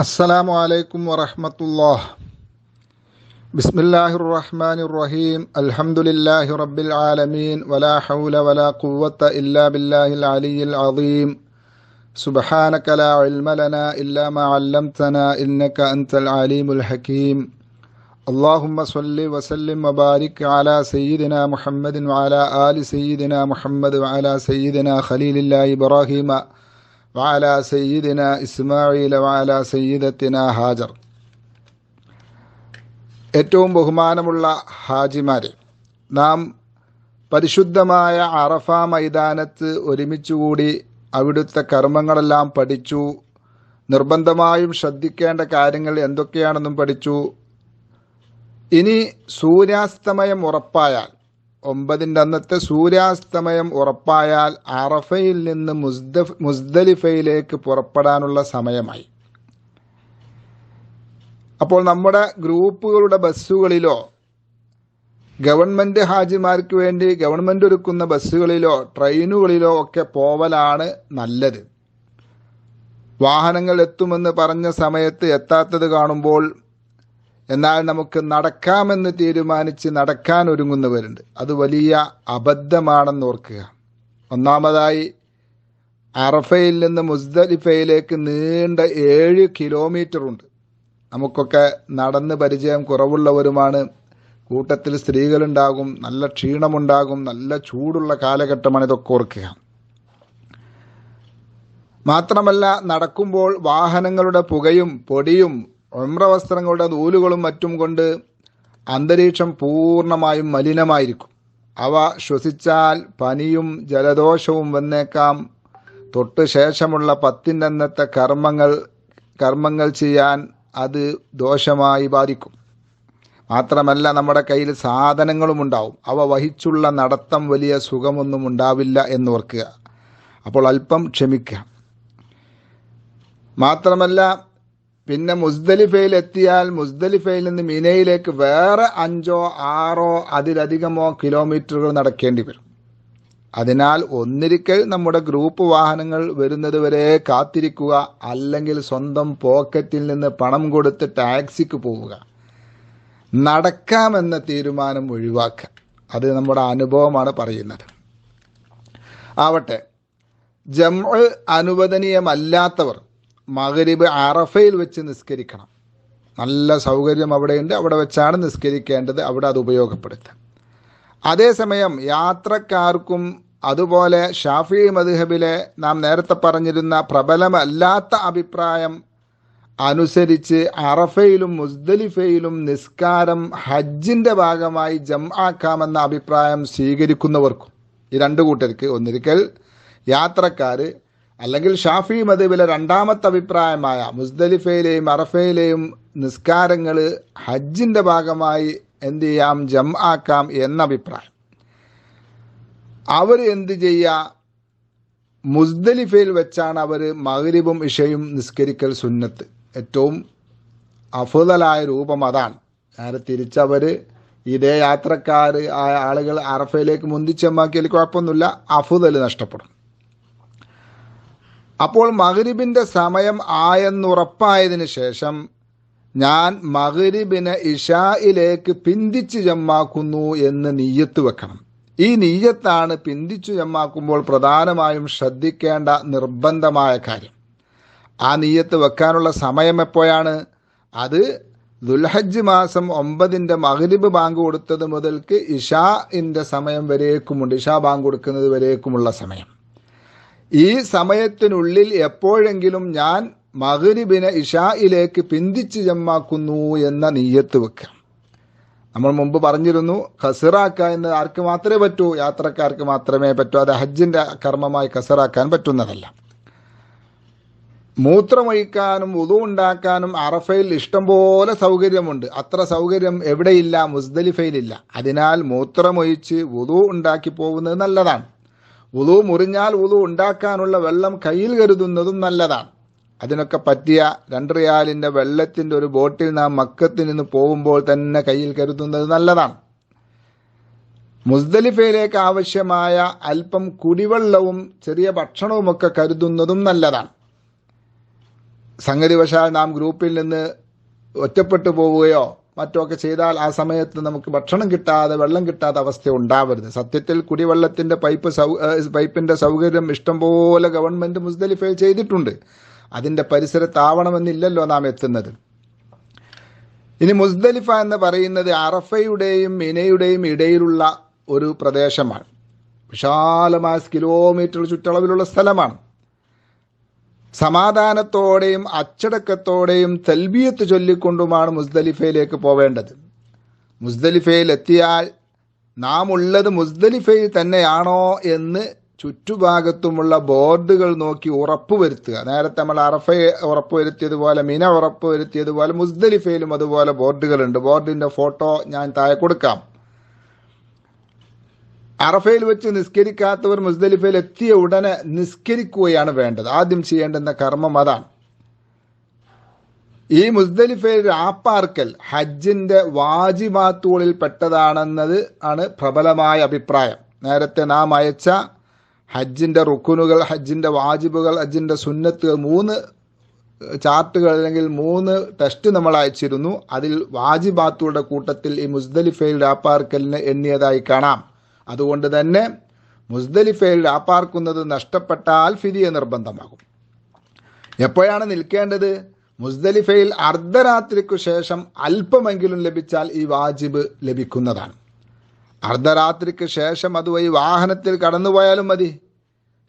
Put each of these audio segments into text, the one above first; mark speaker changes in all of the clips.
Speaker 1: السلام عليكم ورحمة الله. بسم الله الرحمن الرحيم. الحمد لله رب العالمين ولا حول ولا قوة إلا بالله العلي العظيم. سبحانك لا علم لنا إلا ما علمتنا إنك أنت العليم الحكيم. اللهم صل وسلم وبارك على سيدنا محمد وعلى آل سيدنا محمد وعلى سيدنا خليل الله إبراهيم. വാല സയ്യിദിന ഇസ്മായിൽ വാല സയ്യിദത്തിന ഹാജർ. ഏറ്റവും ബഹുമാനമുള്ള ഹാജിമാരെ നാം പരിശുദ്ധമായ അറഫ മൈതാനത്ത് ഒരുമിച്ചുകൂടി അവിടുത്തെ കർമ്മങ്ങളെല്ലാം പഠിച്ചു. നിർബന്ധമായും ശ്രദ്ധിക്കേണ്ട കാര്യങ്ങൾ എന്തൊക്കെയാണെന്നും പഠിച്ചു. ഇനി സൂര്യാസ്തമയം ഉറപ്പായാൽ ഒമ്പതിന്റെ അന്നത്തെ സൂര്യാസ്തമയം ഉറപ്പായാൽ അറഫയിൽ നിന്ന് മുസ്ദഫ് മുസ്ദലിഫയിലേക്ക് പുറപ്പെടാനുള്ള സമയമായി. അപ്പോൾ നമ്മുടെ ഗ്രൂപ്പുകളുടെ ബസ്സുകളിലോ ഗവൺമെന്റ് ഹാജിമാർക്ക് വേണ്ടി ഗവൺമെന്റ് ഒരുക്കുന്ന ബസ്സുകളിലോ ട്രെയിനുകളിലോ ഒക്കെ പോവലാണ് നല്ലത്. വാഹനങ്ങൾ എത്തുമെന്ന് പറഞ്ഞ സമയത്ത് എത്താത്തത് കാണുമ്പോൾ എന്നാൽ നമുക്ക് നടക്കാമെന്ന് തീരുമാനിച്ച് നടക്കാൻ ഒരുങ്ങുന്നവരുണ്ട്. അത് വലിയ അബദ്ധമാണെന്ന് ഓർക്കുക. ഒന്നാമതായി അറഫയിൽ നിന്ന് മുസ്ദലിഫയിലേക്ക് നീണ്ട ഏഴ് കിലോമീറ്റർ ഉണ്ട് നമുക്കൊക്കെ നടന്ന് പരിചയം കുറവുള്ളവരുമാണ്. കൂട്ടത്തിൽ സ്ത്രീകളുണ്ടാകും നല്ല ക്ഷീണമുണ്ടാകും നല്ല ചൂടുള്ള കാലഘട്ടമാണ് ഇതൊക്കെ ഓർക്കുക. മാത്രമല്ല നടക്കുമ്പോൾ വാഹനങ്ങളുടെ പുകയും പൊടിയും ഒമ്ര വസ്ത്രങ്ങളുടെ നൂലുകളും മറ്റും കൊണ്ട് അന്തരീക്ഷം പൂർണമായും മലിനമായിരിക്കും. അവ ശ്വസിച്ചാൽ പനിയും ജലദോഷവും വന്നേക്കാം. തൊട്ട് ശേഷമുള്ള പത്തിന്റെ അന്നത്തെ കർമ്മങ്ങൾ കർമ്മങ്ങൾ ചെയ്യാൻ അത് ദോഷമായി ബാധിക്കും. മാത്രമല്ല നമ്മുടെ കയ്യിൽ സാധനങ്ങളും ഉണ്ടാവും. അവ വഹിച്ചുള്ള നടത്തം വലിയ സുഖമൊന്നും ഉണ്ടാവില്ല എന്ന് ഓർക്കുക. അപ്പോൾ അല്പം ക്ഷമിക്കുക. മാത്രമല്ല പിന്നെ മുസ്ദലിഫയിൽ എത്തിയാൽ മുസ്ദലിഫയിൽ നിന്ന് മിനയിലേക്ക് വേറെ അഞ്ചോ ആറോ അതിലധികമോ കിലോമീറ്ററുകൾ നടക്കേണ്ടി വരും. അതിനാൽ ഒന്നിരിക്കൽ നമ്മുടെ ഗ്രൂപ്പ് വാഹനങ്ങൾ വരുന്നത് വരെ കാത്തിരിക്കുക അല്ലെങ്കിൽ സ്വന്തം പോക്കറ്റിൽ നിന്ന് പണം കൊടുത്ത് ടാക്സിക്ക് പോവുക. നടക്കാമെന്ന തീരുമാനം ഒഴിവാക്കുക. അത് നമ്മുടെ അനുഭവമാണ് പറയുന്നത്. ആവട്ടെ. ജംഅ് അനുവദനീയമല്ലാത്തവർ മകരിബ് അറഫയിൽ വെച്ച് നിസ്കരിക്കണം. നല്ല സൗകര്യം അവിടെയുണ്ട്. അവിടെ വെച്ചാണ് നിസ്കരിക്കേണ്ടത്. അവിടെ അത് ഉപയോഗപ്പെടുത്താം അതേസമയം യാത്രക്കാർക്കും അതുപോലെ ഷാഫി മദ്ഹബിലെ നാം നേരത്തെ പറഞ്ഞിരുന്ന പ്രബലമല്ലാത്ത അഭിപ്രായം അനുസരിച്ച് അറഫയിലും മുസ്ദലിഫയിലും നിസ്കാരം ഹജ്ജിന്റെ ഭാഗമായി ജം ആക്കാമെന്ന അഭിപ്രായം സ്വീകരിക്കുന്നവർക്കും. ഈ രണ്ട് കൂട്ടർക്ക് ഒന്നിരിക്കൽ യാത്രക്കാർ അല്ലെങ്കിൽ ഷാഫി മദീബിലെ രണ്ടാമത്തെ അഭിപ്രായമായ മുസ്ദലിഫയിലെയും അറഫയിലെയും നിസ്കാരങ്ങൾ ഹജ്ജിന്റെ ഭാഗമായി എന്ത് ചെയ്യാം? ജം ആക്കാം എന്ന അഭിപ്രായം. അവർ എന്ത് ചെയ്യുക മുസ്ദലിഫയിൽ വെച്ചാണ് അവർ മകരിബും ഇഷയും നിസ്കരിക്കൽ സുന്നത്ത്. ഏറ്റവും അഫുതലായ രൂപം അതാണ്. നേരെ തിരിച്ചവർ ഇതേ യാത്രക്കാർ ആ ആളുകൾ അറഫയിലേക്ക് മുന്തിച്ചമ്മാക്കിയാൽ കുഴപ്പമൊന്നുമില്ല. അഫുതൽ നഷ്ടപ്പെടും. അപ്പോൾ മകരിബിന്റെ സമയം ആയെന്നുറപ്പായതിന് ശേഷം ഞാൻ മഹരിബിനെ ഇഷായിലേക്ക് പിന്തിച്ച് ജമ്മാക്കുന്നു എന്ന് നീയത്ത് വെക്കണം. ഈ നീയത്താണ് പിന്തിച്ചു ജമ്മാക്കുമ്പോൾ പ്രധാനമായും ശ്രദ്ധിക്കേണ്ട നിർബന്ധമായ കാര്യം. ആ നീയത്ത് വെക്കാനുള്ള സമയം എപ്പോഴാണ്? അത് ദുൽഹജ്ജ് മാസം ഒമ്പതിന്റെ മഹരിബ് ബാങ്ക് കൊടുത്തത് മുതൽക്ക് ഇഷാഇന്റെ സമയം വരേക്കുമുണ്ട്. ഇഷാ ബാങ്ക് കൊടുക്കുന്നത് വരേക്കുമുള്ള സമയം. ഈ സമയത്തിനുള്ളിൽ എപ്പോഴെങ്കിലും ഞാൻ മകരിബിനെ ഇഷായിലേക്ക് പിന്തിച്ച് ജമ്മാക്കുന്നു എന്ന നീയത്ത് വെക്കാം. നമ്മൾ മുമ്പ് പറഞ്ഞിരുന്നു ഖസിറാക്ക എന്ന് ആർക്ക് മാത്രമേ പറ്റൂ യാത്രക്കാർക്ക് മാത്രമേ പറ്റൂ അത് ഹജ്ജിന്റെ കർമ്മമായി ഖസറാക്കാൻ പറ്റുന്നതല്ല. മൂത്രമൊഴിക്കാനും ഉതു ഉണ്ടാക്കാനും അറഫയിൽ ഇഷ്ടംപോലെ സൗകര്യമുണ്ട്. അത്ര സൗകര്യം എവിടെയില്ല മുസ്ദലിഫയിലില്ല. അതിനാൽ മൂത്രമൊഴിച്ച് ഉതു ഉണ്ടാക്കി പോകുന്നത് നല്ലതാണ്. ഉതു മുറിഞ്ഞാൽ ഉളു ഉണ്ടാക്കാനുള്ള വെള്ളം കയ്യിൽ കരുതുന്നതും നല്ലതാണ്. അതിനൊക്കെ പറ്റിയ രണ്ട് റിയാലിന്റെ വെള്ളത്തിന്റെ ഒരു ബോട്ടിൽ നാം മക്കത്തിൽ നിന്ന് പോകുമ്പോൾ തന്നെ കയ്യിൽ കരുതുന്നത് നല്ലതാണ്. മുസ്ദലിഫയിലേക്ക് ആവശ്യമായ അല്പം കുടിവെള്ളവും ചെറിയ ഭക്ഷണവുമൊക്കെ കരുതുന്നതും നല്ലതാണ്. സംഗതിവശാൽ നാം ഗ്രൂപ്പിൽ നിന്ന് ഒറ്റപ്പെട്ടു പോവുകയോ മറ്റോ ഒക്കെ ചെയ്താൽ ആ സമയത്ത് നമുക്ക് ഭക്ഷണം കിട്ടാതെ വെള്ളം കിട്ടാത്ത അവസ്ഥ ഉണ്ടാവരുത്. സത്യത്തിൽ കുടിവെള്ളത്തിന്റെ പൈപ്പ് പൈപ്പിന്റെ സൗകര്യം ഇഷ്ടംപോലെ ഗവൺമെന്റ് മുസ്ദലിഫയിൽ ചെയ്തിട്ടുണ്ട്. അതിന്റെ പരിസരത്താവണമെന്നില്ലല്ലോ നാം എത്തുന്നത്. ഇനി മുസ്ദലിഫ എന്ന് പറയുന്നത് അറഫയുടെയും മിനയുടെയും ഇടയിലുള്ള ഒരു പ്രദേശമാണ്. വിശാലമായ കിലോമീറ്റർ ചുറ്റളവിലുള്ള സ്ഥലമാണ്. സമാധാനത്തോടെയും അച്ചടക്കത്തോടെയും തൽബിയത്ത് ചൊല്ലിക്കൊണ്ടുമാണ് മുസ്ദലിഫയിലേക്ക് പോവേണ്ടത്. മുസ്ദലിഫയിൽ എത്തിയാൽ നാം ഉള്ളത് മുസ്ദലിഫയിൽ തന്നെയാണോ എന്ന് ചുറ്റുഭാഗത്തുമുള്ള ബോർഡുകൾ നോക്കി ഉറപ്പുവരുത്തുക. നേരത്തെ നമ്മൾ അറഫയെ ഉറപ്പുവരുത്തിയതുപോലെ മിന ഉറപ്പുവരുത്തിയതുപോലെ മുസ്ദലിഫയിലും അതുപോലെ ബോർഡുകളുണ്ട്. ബോർഡിന്റെ ഫോട്ടോ ഞാൻ താഴെ കൊടുക്കാം. അറഫയിൽ വെച്ച് നിസ്കരിക്കാത്തവർ മുസ്ദലിഫയിൽ എത്തിയ ഉടനെ നിസ്കരിക്കുകയാണ് വേണ്ടത്. ആദ്യം ചെയ്യേണ്ടുന്ന കർമ്മം അതാണ്. ഈ മുസ്ദലിഫയിൽ രാപ്പാർക്കൽ ഹജ്ജിന്റെ വാജിബാത്തുകളിൽ പെട്ടതാണെന്നത് ആണ് പ്രബലമായ അഭിപ്രായം. നേരത്തെ നാം അയച്ച ഹജ്ജിന്റെ റുക്കുനുകൾ ഹജ്ജിന്റെ വാജിബുകൾ ഹജ്ജിന്റെ സുന്നത്തുകൾ മൂന്ന് ചാർട്ടുകൾ അല്ലെങ്കിൽ മൂന്ന് ടെസ്റ്റ് നമ്മൾ അയച്ചിരുന്നു. അതിൽ വാജിബാത്തുകളുടെ കൂട്ടത്തിൽ ഈ മുസ്ദലിഫയിൽ രാപ്പാർക്കലിന് എണ്ണിയതായി കാണാം. അതുകൊണ്ട് തന്നെ മുസ്ദലിഫയിൽ ആപ്പാർക്കുന്നത് നഷ്ടപ്പെട്ടാൽ ഫിദിയ നിർബന്ധമാകും. എപ്പോഴാണ് നിൽക്കേണ്ടത്? മുസ്ദലിഫയിൽ അർദ്ധരാത്രിക്കു ശേഷം അല്പമെങ്കിലും ലഭിച്ചാൽ ഈ വാജിബ് ലഭിക്കുന്നതാണ്. അർദ്ധരാത്രിക്ക് ശേഷം അതുവഴി വാഹനത്തിൽ കടന്നുപോയാലും മതി.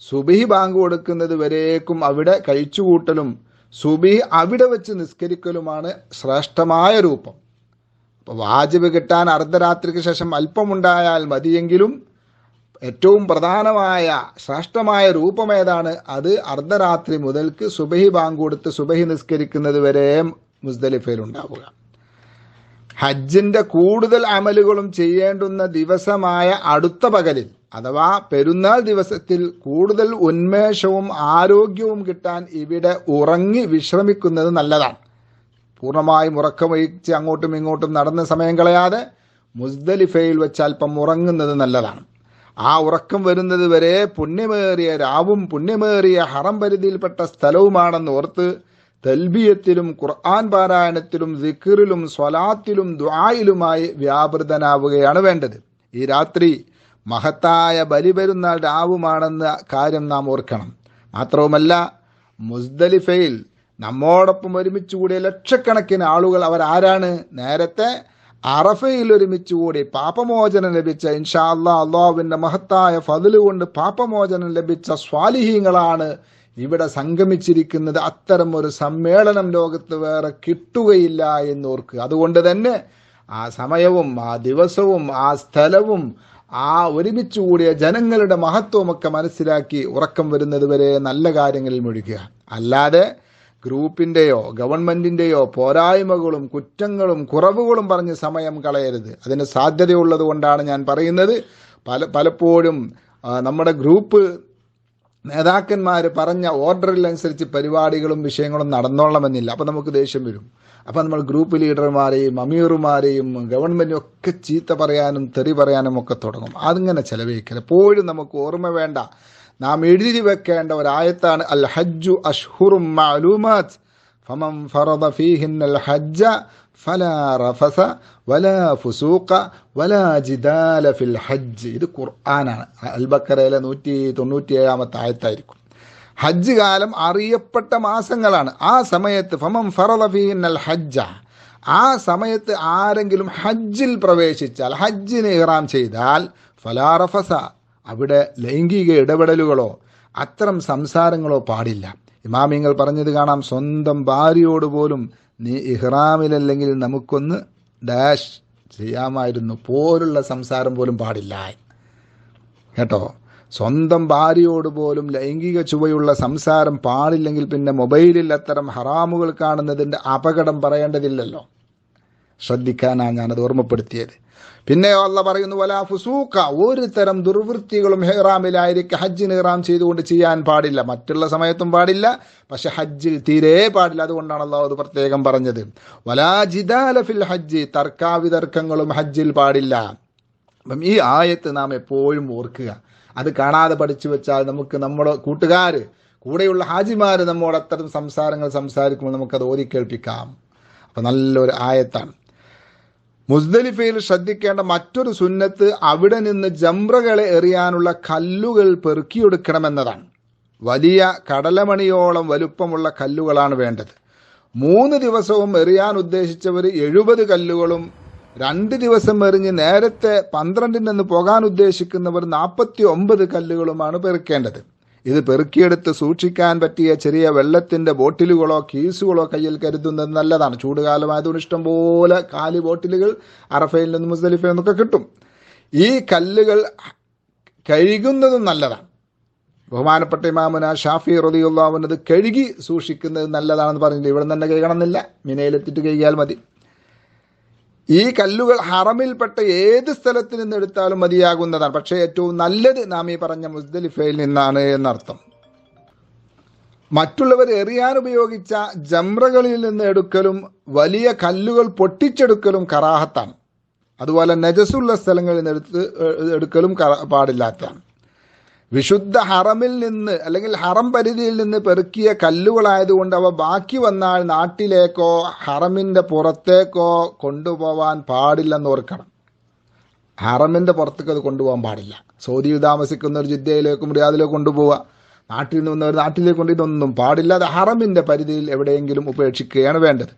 Speaker 1: സുബിഹി ബാങ്ക് കൊടുക്കുന്നത് വരേക്കും അവിടെ കഴിച്ചുകൂട്ടലും സുബിഹി അവിടെ വെച്ച് നിസ്കരിക്കലുമാണ് ശ്രേഷ്ഠമായ രൂപം. വാജിബ് കിട്ടാൻ അർദ്ധരാത്രിക്ക് ശേഷം അല്പമുണ്ടായാൽ മതിയെങ്കിലും ഏറ്റവും പ്രധാനമായ ശ്രേഷ്ഠമായ ഏതാണ്? അത് അർദ്ധരാത്രി മുതൽക്ക് സുബഹി ബാങ്ക് സുബഹി നിസ്കരിക്കുന്നത് വരെ മുസ്ദലിഫയിൽ ഉണ്ടാവുക. ഹജ്ജിന്റെ കൂടുതൽ അമലുകളും ചെയ്യേണ്ടുന്ന ദിവസമായ അടുത്ത പകലിൽ അഥവാ പെരുന്നാൾ ദിവസത്തിൽ കൂടുതൽ ഉന്മേഷവും ആരോഗ്യവും കിട്ടാൻ ഇവിടെ ഉറങ്ങി വിശ്രമിക്കുന്നത് നല്ലതാണ്. പൂർണമായും ഉറക്കമൊഴിച്ച് അങ്ങോട്ടും ഇങ്ങോട്ടും നടന്ന സമയം കളയാതെ മുസ്ദലിഫയിൽ വെച്ച് അല്പം ഉറങ്ങുന്നത് നല്ലതാണ്. ആ ഉറക്കം വരുന്നത് വരെ പുണ്യമേറിയ രാവും പുണ്യമേറിയ ഹറം പരിധിയിൽപ്പെട്ട സ്ഥലവുമാണെന്ന് ഓർത്ത് തൽബിയത്തിലും ഖുർആൻ പാരായണത്തിലും ദിക്കറിലും സ്വലാത്തിലും ദ്വായിലുമായി വ്യാപൃതനാവുകയാണ് വേണ്ടത്. ഈ രാത്രി മഹത്തായ ബലി വരുന്ന രാവുമാണെന്ന കാര്യം നാം ഓർക്കണം. മാത്രവുമല്ല മുസ്ദലിഫയിൽ നമ്മോടൊപ്പം ഒരുമിച്ച് കൂടിയ ലക്ഷക്കണക്കിന് ആളുകൾ അവർ ആരാണ്? നേരത്തെ അറഫയിൽ ഒരുമിച്ച് കൂടി പാപമോചനം ലഭിച്ച ഇൻഷാ അല്ലാ അള്ളാഹുവിന്റെ മഹത്തായ ഫതിൽ കൊണ്ട് പാപമോചനം ലഭിച്ച സ്വാലിഹീങ്ങളാണ് ഇവിടെ സംഗമിച്ചിരിക്കുന്നത്. അത്തരം ഒരു സമ്മേളനം ലോകത്ത് വേറെ കിട്ടുകയില്ല എന്നോർക്ക്. അതുകൊണ്ട് തന്നെ ആ സമയവും ആ ദിവസവും ആ സ്ഥലവും ആ ഒരുമിച്ച് കൂടിയ ജനങ്ങളുടെ മഹത്വമൊക്കെ മനസ്സിലാക്കി ഉറക്കം വരുന്നത് വരെ നല്ല കാര്യങ്ങളിൽ മുഴുകുക. അല്ലാതെ ഗ്രൂപ്പിന്റെയോ ഗവൺമെന്റിന്റെയോ പോരായ്മകളും കുറ്റങ്ങളും കുറവുകളും പറഞ്ഞ് സമയം കളയരുത്. അതിന് സാധ്യതയുള്ളത് കൊണ്ടാണ് ഞാൻ പറയുന്നത്. പല പലപ്പോഴും നമ്മുടെ ഗ്രൂപ്പ് നേതാക്കന്മാർ പറഞ്ഞ ഓർഡറിലനുസരിച്ച് പരിപാടികളും വിഷയങ്ങളും നടന്നോളണമെന്നില്ല. അപ്പം നമുക്ക് ദേഷ്യം വരും. അപ്പം നമ്മൾ ഗ്രൂപ്പ് ലീഡർമാരെയും അമീറുമാരെയും ഗവൺമെന്റും ഒക്കെ ചീത്ത പറയാനും തെറി പറയാനും ഒക്കെ തുടങ്ങും. അതിങ്ങനെ ചെലവഴിക്കൽ എപ്പോഴും നമുക്ക് ഓർമ്മ വേണ്ട നാം എഴുതി വെക്കേണ്ട ഒരായത്താണ് അൽ ഹജ്ജു അഷ്ഹുറും മാലൂമാത് ഫമൻ ഫറദ ഫീഹിന്നൽ ഹജ്ജ ഫലാ റഫസ വലാ ഫുസൂഖ വലാ ജിദാല ഫിൽ ഹജ്ജ്. ഇത് ഖുർആനാണ്. അൽ ബക്കറയിലെ നൂറ്റി തൊണ്ണൂറ്റി ഏഴാമത്തെ ആയത്തായിരിക്കും. ഹജ്ജ് കാലം അറിയപ്പെട്ട മാസങ്ങളാണ്. ആ സമയത്ത് ഫമം ഫറദ ഫീഹിന്നൽ ഹജ്ജ. ആ സമയത്ത് ആരെങ്കിലും ഹജ്ജിൽ പ്രവേശിച്ചാൽ ഹജ്ജിന് ഇഹ്റാം ചെയ്താൽ ഫലാ റഫസ അവിടെ ലൈംഗിക ഇടപെടലുകളോ അത്തരം സംസാരങ്ങളോ പാടില്ല. ഇമാമിങ്ങൾ പറഞ്ഞത് കാണാം സ്വന്തം ഭാര്യയോട് പോലും നീ ഇഹ്റാമിലല്ലെങ്കിൽ നമുക്കൊന്ന് ഡാഷ് ചെയ്യാമായിരുന്നു പോലുള്ള സംസാരം പോലും പാടില്ല. കേട്ടോ? സ്വന്തം ഭാര്യയോട് പോലും ലൈംഗിക ചുവയുള്ള സംസാരം പാടില്ലെങ്കിൽ പിന്നെ മൊബൈലിൽ അത്തരം ഹറാമുകൾ കാണുന്നതിന്റെ അപകടം പറയേണ്ടതില്ലല്ലോ. ശ്രദ്ധിക്കാനാണ് ഞാനത് ഓർമ്മപ്പെടുത്തിയത്. പിന്നെ അല്ല പറയുന്നു വലാ ഫുസൂക്ക ഒരു തരം ദുർവൃത്തികളും ഹെറാമിലായിരിക്കും ഹജ്ജിന് ഹെറാം ചെയ്തുകൊണ്ട് ചെയ്യാൻ പാടില്ല. മറ്റുള്ള സമയത്തും പാടില്ല പക്ഷെ ഹജ്ജിൽ തീരെ പാടില്ല. അതുകൊണ്ടാണ് അള്ളാഹു അത് പ്രത്യേകം പറഞ്ഞത്. വലാ ജിദാല ഫിൽ ഹജ്ജ്. തർക്കാവിതർക്കങ്ങളും ഹജ്ജിൽ പാടില്ല. അപ്പം ഈ ആയത്ത് നാം എപ്പോഴും ഓർക്കുക. അത് കാണാതെ പഠിച്ചു വെച്ചാൽ നമുക്ക് നമ്മുടെ കൂട്ടുകാർ കൂടെയുള്ള ഹാജിമാർ നമ്മോട് അത്തരം സംസാരങ്ങൾ സംസാരിക്കുമ്പോൾ നമുക്കത് ഓതി കേൾപ്പിക്കാം അപ്പം നല്ലൊരു ആയത്താണ്. മുസ്ദലിഫയിൽ ശ്രദ്ധിക്കേണ്ട മറ്റൊരു സുന്നത്ത് അവിടെ നിന്ന് ജംറകളെ എറിയാനുള്ള കല്ലുകൾ പെറുക്കിയെടുക്കണമെന്നതാണ്. വലിയ കടലമണിയോളം വലുപ്പമുള്ള കല്ലുകളാണ് വേണ്ടത്. മൂന്ന് ദിവസവും എറിയാൻ ഉദ്ദേശിച്ചവർ എഴുപത് കല്ലുകളും രണ്ട് ദിവസം എറിഞ്ഞ് നേരത്തെ പന്ത്രണ്ടിൽ നിന്ന് പോകാൻ ഉദ്ദേശിക്കുന്നവർ നാൽപ്പത്തി ഒമ്പത് കല്ലുകളുമാണ് പെറുക്കേണ്ടത്. ഇത് പെറുക്കിയെടുത്ത് സൂക്ഷിക്കാൻ പറ്റിയ ചെറിയ വെള്ളത്തിന്റെ ബോട്ടിലുകളോ കീസുകളോ കയ്യിൽ കരുതുന്നത് നല്ലതാണ്. ചൂടുകാലമായതുകൊണ്ട് ഇഷ്ടംപോലെ കാലി ബോട്ടിലുകൾ അറഫയിൽ നിന്ന് മുസ്ദലിഫയിൽ നിന്നൊക്കെ കിട്ടും. ഈ കല്ലുകൾ കഴുകുന്നതും നല്ലതാണ്. ബഹുമാനപ്പെട്ട ഇമാമുന ഷാഫി റതിയുള്ളവനത് കഴുകി സൂക്ഷിക്കുന്നത് നല്ലതാണെന്ന് പറഞ്ഞില്ല? ഇവിടെ തന്നെ കഴുകണമെന്നില്ല. മിനയിലെത്തിയിട്ട് കഴുകിയാൽ മതി. ഈ കല്ലുകൾ ഹറമിൽപ്പെട്ട ഏത് സ്ഥലത്ത് നിന്ന് എടുത്താലും മതിയാകുന്നതാണ്. പക്ഷേ ഏറ്റവും നല്ലത് നാം ഈ പറഞ്ഞ മുസ്ദലിഫയിൽ നിന്നാണ് എന്നർത്ഥം. മറ്റുള്ളവർ എറിയാൻ ഉപയോഗിച്ച ജംറകളിൽ നിന്ന് എടുക്കലും വലിയ കല്ലുകൾ പൊട്ടിച്ചെടുക്കലും കറാഹത്താണ്. അതുപോലെ നജസുള്ള സ്ഥലങ്ങളിൽ നിന്ന് എടുത്ത് എടുക്കലും പാടില്ലാത്തതാണ്. വിശുദ്ധ ഹറമിൽ നിന്ന് അല്ലെങ്കിൽ ഹറം പരിധിയിൽ നിന്ന് പെറുക്കിയ കല്ലുകളായതുകൊണ്ട് അവ ബാക്കി വന്നാൽ നാട്ടിലേക്കോ ഹറമിന്റെ പുറത്തേക്കോ കൊണ്ടുപോവാൻ പാടില്ലെന്ന് ഓർക്കണം. ഹറമിന്റെ പുറത്തേക്ക് അത് കൊണ്ടുപോകാൻ പാടില്ല. സൗദിയിൽ താമസിക്കുന്ന ഒരു ജിദ്ദയിലേക്കും റിയാദിലേക്കും കൊണ്ടുപോവുക. നാട്ടിൽ നിന്ന് വന്നവർ നാട്ടിലേക്ക് കൊണ്ട് ഇതൊന്നും പാടില്ല അത് ഹറമിന്റെ പരിധിയിൽ എവിടെയെങ്കിലും ഉപേക്ഷിക്കുകയാണ് വേണ്ടത്.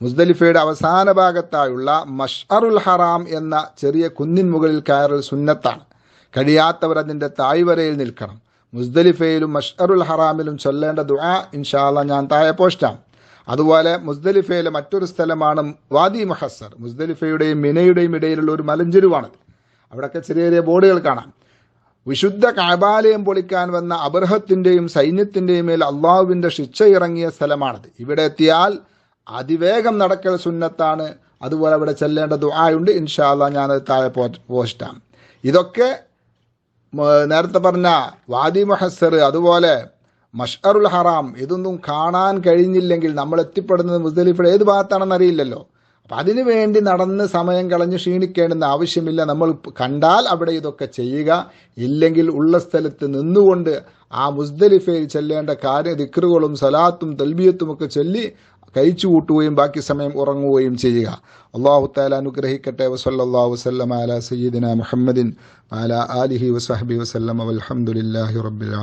Speaker 1: മുസ്ദലിഫയുടെ അവസാന ഭാഗത്തായുള്ള മഷ്അറുൽ ഹറാം എന്ന ചെറിയ കുന്നിൻ മുകളിൽ കയറൽ സുന്നത്താണ്. കഴിയാത്തവർ അതിന്റെ തായ്വരയിൽ നിൽക്കണം. മുസ്ദലിഫയിലും മഷ്അറുൽ ഹറാമിലും ചൊല്ലേണ്ട ദുആ ഇൻഷാല്ല ഞാൻ താഴെ പോസ്റ്റാം. അതുപോലെ മുസ്ദലിഫയിലെ മറ്റൊരു സ്ഥലമാണ് വാദി മഹസർ മുസ്ദലിഫയുടെയും മിനയുടെയും ഇടയിലുള്ള ഒരു മലഞ്ചെരുവാണത്. അവിടെയൊക്കെ ചെറിയ ചെറിയ ബോർഡുകൾ കാണാം. വിശുദ്ധ കാബാലയം പൊളിക്കാൻ വന്ന അബർഹത്തിന്റെയും സൈന്യത്തിന്റെയും മേൽ അള്ളാഹുവിന്റെ ശിക്ഷ ഇറങ്ങിയ സ്ഥലമാണത്. ഇവിടെ എത്തിയാൽ അതിവേഗം നടക്കൽ സുന്നത്താണ്. അതുപോലെ അവിടെ ചെല്ലേണ്ട ദുആയുണ്ട്. ഇൻഷാല്ല ഞാനത് താഴെ പോസ്റ്റാം. ഇതൊക്കെ നേരത്തെ പറഞ്ഞ വാദി മഹസർ അതുപോലെ മഷ്അറുൽ ഹറാം ഇതൊന്നും കാണാൻ കഴിഞ്ഞില്ലെങ്കിൽ നമ്മൾ എത്തിപ്പെടുന്നത് മുസ്ദലിഫയുടെ ഏത് ഭാഗത്താണെന്ന് അറിയില്ലല്ലോ. അപ്പം അതിനു വേണ്ടി നടന്ന് സമയം കളഞ്ഞ് ക്ഷീണിക്കേണ്ടുന്ന ആവശ്യമില്ല. നമ്മൾ കണ്ടാൽ അവിടെ ഇതൊക്കെ ചെയ്യുക. ഇല്ലെങ്കിൽ ഉള്ള സ്ഥലത്ത് നിന്നുകൊണ്ട് ആ മുസ്ദലിഫയിൽ ചെല്ലേണ്ട കാര്യ ദിക്റുകളും സലാത്തും തൽബിയത്തും ഒക്കെ ചൊല്ലി കഴിച്ചു കൂട്ടുകയും ബാക്കി സമയം ഉറങ്ങുകയും ചെയ്യുക. അള്ളാഹു താല അനുഗ്രഹിക്കട്ടെ. വസല്ലാ വസ്ലം അല സയ്യിദിന മുഹമ്മദിൻ അല ആലിഹി വസഹബി വസ്ലം അലഹമുല്ലാഹി റബ്ബിൽ